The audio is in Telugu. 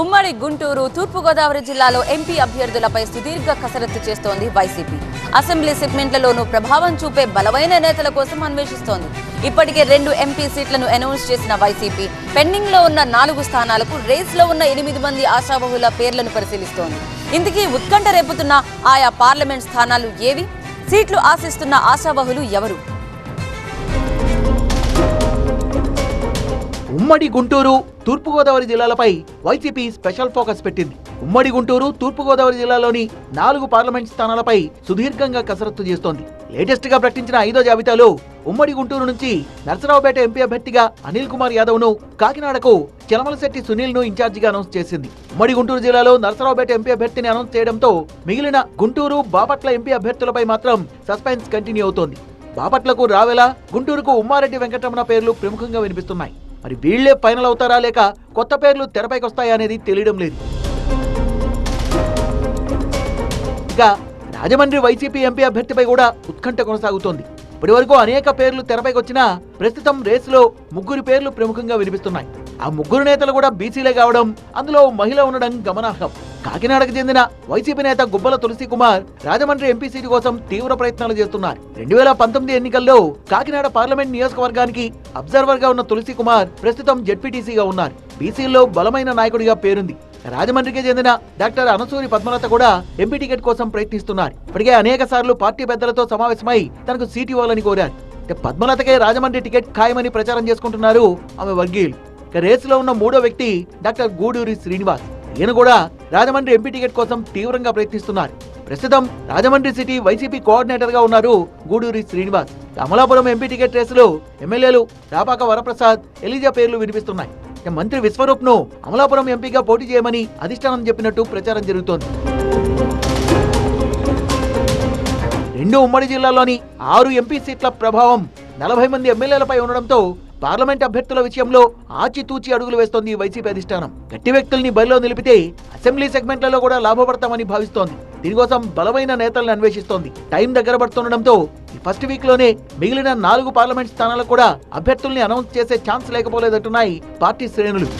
ఉమ్మడి గుంటూరు తూర్పుగోదావరి జిల్లాలో ఎంపీ అభ్యర్థులపై సుదీర్ఘ కసరత్తు చేస్తోంది వైసీపీ. అసెంబ్లీ సెగ్మెంట్లలోనూ ప్రభావం చూపే బలమైన నేతల కోసం అన్వేషిస్తోంది. ఇప్పటికే రెండు ఎంపీ సీట్లను అనౌన్స్ చేసిన వైసీపీ పెండింగ్లో ఉన్న నాలుగు స్థానాలకు రేస్లో ఉన్న ఎనిమిది మంది ఆశాబహుల పేర్లను పరిశీలిస్తోంది. ఇందుకీ ఉత్కంఠ రేపుతున్న ఆయా పార్లమెంట్ స్థానాలు ఏవి? సీట్లు ఆశిస్తున్న ఆశాబహులు ఎవరు? ఉమ్మడి గుంటూరు తూర్పుగోదావరి జిల్లాలపై వైసీపీ స్పెషల్ ఫోకస్ పెట్టింది. ఉమ్మడి గుంటూరు తూర్పుగోదావరి జిల్లాలోని నాలుగు పార్లమెంట్ స్థానాలపై సుదీర్ఘంగా కసరత్తు చేస్తోంది. లేటెస్ట్గా ప్రకటించిన ఐదో జాబితాలో ఉమ్మడి గుంటూరు నుంచి నరసరావుపేట ఎంపీ అభ్యర్థిగా అనిల్ కుమార్ యాదవ్ను కాకినాడకు చలమలశెట్టి సునీల్ను ఇన్ఛార్జిగా అనౌన్స్ చేసింది. ఉమ్మడి గుంటూరు జిల్లాలో నరసరావుపేట ఎంపీ అభ్యర్థిని అనౌన్స్ చేయడంతో మిగిలిన గుంటూరు బాపట్ల ఎంపీ అభ్యర్థులపై మాత్రం సస్పెన్స్ కంటిన్యూ అవుతోంది. బాపట్లకు రావెల గుంటూరుకు ఉమ్మారెడ్డి వెంకటరమణ పేర్లు ప్రముఖంగా వినిపిస్తున్నాయి. మరి వీళ్ళే ఫైనల్ అవుతారా లేక కొత్త పేర్లు తెరపైకి వస్తాయా అనేది తెలియడం లేదు. ఇక రాజమండ్రి వైసీపీ ఎంపీ అభ్యర్థిపై కూడా ఉత్కంఠ కొనసాగుతోంది. ఇప్పటి వరకు అనేక పేర్లు తెరపైకి వచ్చినా ప్రస్తుతం రేసులో ముగ్గురు పేర్లు ప్రముఖంగా వినిపిస్తున్నాయి. ఆ ముగ్గురు నేతలు కూడా బీసీలే కావడం అందులో మహిళ ఉండడం గమనార్హం. కాకినాడకు చెందిన వైసీపీ నేత గుబ్బల తులసి కుమార్ రాజమండ్రి ఎంపీ సీటు కోసం తీవ్ర ప్రయత్నాలు చేస్తున్నారు. రెండు వేల పంతొమ్మిది ఎన్నికల్లో కాకినాడ పార్లమెంట్ నియోజకవర్గానికి అబ్జర్వర్గా ఉన్న తులసి కుమార్ ప్రస్తుతం జెడ్పీటీసీగా ఉన్నారు. బీసీల్లో బలమైన నాయకుడిగా పేరుంది. రాజమండ్రికి చెందిన డాక్టర్ అనసూరి పద్మలత కూడా ఎంపీ టికెట్ కోసం ప్రయత్నిస్తున్నారు. ఇప్పటికే అనేక సార్లు పార్టీ పెద్దలతో సమావేశమై తనకు సీటు ఇవ్వాలని కోరారు. పద్మలతకే రాజమండ్రి టికెట్ ఖాయమని ప్రచారం చేసుకుంటున్నారు ఆమె వర్గీయులు. రేసులో ఉన్న మూడో వ్యక్తి డాక్టర్ గూడూరి శ్రీనివాస్. ఈయన కూడా రాజమండ్రి ఎంపీ టికెట్ కోసం తీవ్రంగా ప్రయత్నిస్తున్నారు ప్రస్తుతం రాజమండ్రి సిటీ వైసీపీ కోఆర్డినేటర్గా ఉన్నారు గూడూరి శ్రీనివాస్. అమలాపురం ఎంపీ టికెట్ రేసులో ఎమ్మెల్యేలు రాపాక వరప్రసాద్ ఎలిజా పేర్లు వినిపిస్తున్నాయి. మంత్రి విశ్వరూప్ను అమలాపురం ఎంపీగా పోటీ చేయమని అధిష్టానం చెప్పినట్టు ప్రచారం జరుగుతోంది. రెండు ఉమ్మడి జిల్లాలోని ఆరు ఎంపీ సీట్ల ప్రభావం నలభై మంది ఎమ్మెల్యేలపై ఉండడంతో పార్లమెంట్ అభ్యర్థుల విషయంలో ఆచితూచి అడుగులు వేస్తోంది వైసీపీ అధిష్టానం. గట్టి వ్యక్తుల్ని బరిలో నిలిపితే అసెంబ్లీ సెగ్మెంట్లలో కూడా లాభపడతామని భావిస్తోంది. దీనికోసం బలమైన నేతలను అన్వేషిస్తోంది. టైం దగ్గర పడుతుండటంతో ఈ ఫస్ట్ వీక్లోనే మిగిలిన నాలుగు పార్లమెంట్ స్థానాలకు కూడా అభ్యర్థుల్ని అనౌన్స్ చేసే ఛాన్స్ లేకపోలేదంటున్నాయి పార్టీ శ్రేణులు.